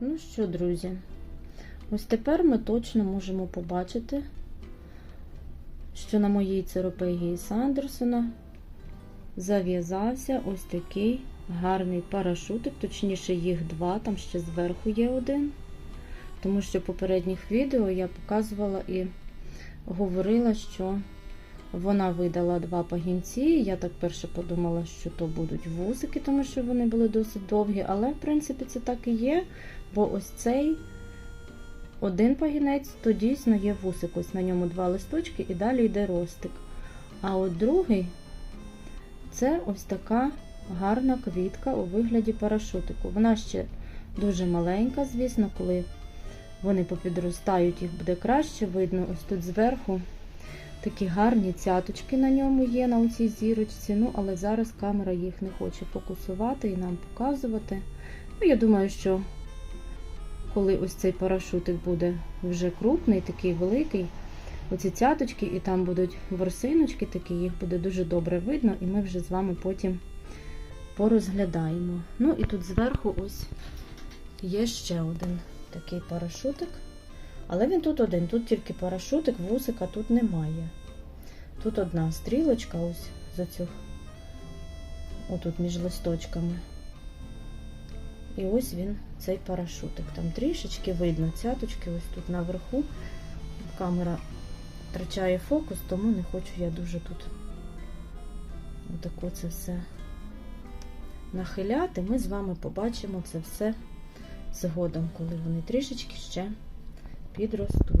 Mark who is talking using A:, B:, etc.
A: Ну що, друзі, ось тепер ми точно можемо побачити, що на моїй церопегії Сандерсона зав'язався ось такий гарний парашутик, точніше їх два, там ще зверху є один. Тому що в попередніх відео я показувала і говорила, що вона видала два пагінці. Я так перше подумала, що то будуть вусики, тому що вони були досить довгі, але в принципі це так і є, бо ось цей один пагінець, то дійсно є вусик. Ось на ньому два листочки і далі йде ростик. А от другий це ось така гарна квітка у вигляді парашутику. Вона ще дуже маленька, звісно, коли вони попідростають, їх буде краще видно. Ось тут зверху такі гарні цяточки на ньому є, на цій зірочці. Ну, але зараз камера їх не хоче фокусувати і нам показувати. Ну, я думаю, що коли ось цей парашутик буде вже крупний, такий великий, оці цяточки, і там будуть ворсиночки такі, їх буде дуже добре видно, і ми вже з вами потім порозглядаємо. Ну і тут зверху ось є ще один такий парашутик. Але він тут один, тут тільки парашутик, вусика тут немає. Тут одна стрілочка, ось за цих, отут між листочками. І ось він, цей парашутик. Там трішечки видно цяточки, ось тут наверху. Камера втрачає фокус, тому не хочу я дуже тут отако це все нахиляти. Ми з вами побачимо це все згодом, коли вони трішечки ще підростуть.